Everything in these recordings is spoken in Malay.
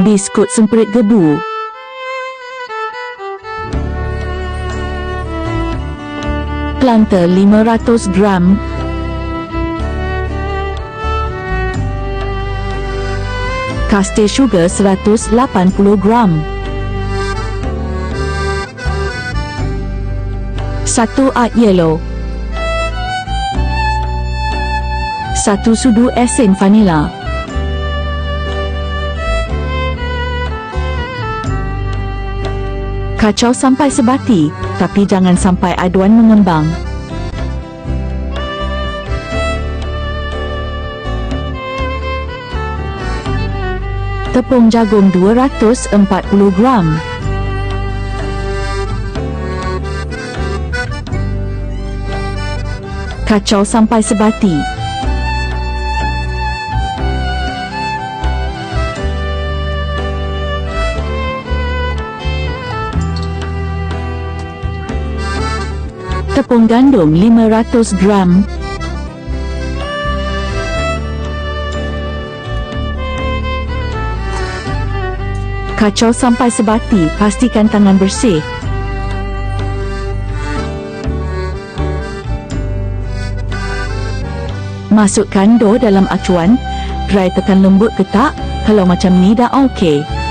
Biskut semperit gebu. Planta 500 gram. Kaste sugar 180 gram. Satu art yellow. Satu sudu esen vanila. Kacau sampai sebati, tapi jangan sampai aduan mengembang. Tepung jagung 240 gram. Kacau sampai sebati. Tepung gandum 500 gram. Kacau sampai sebati, pastikan tangan bersih. Masukkan dough dalam acuan, dry tekan lembut ke tak, kalau macam ni dah okey.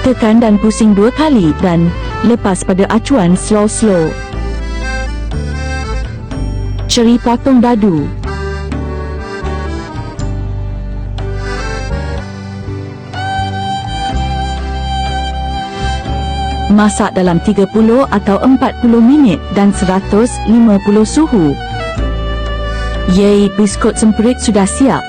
Tekan dan pusing dua kali dan lepas pada acuan slow-slow. Ceri potong dadu. Masak dalam 30 atau 40 minit dan 150 suhu. Yay, biskut semperit sudah siap.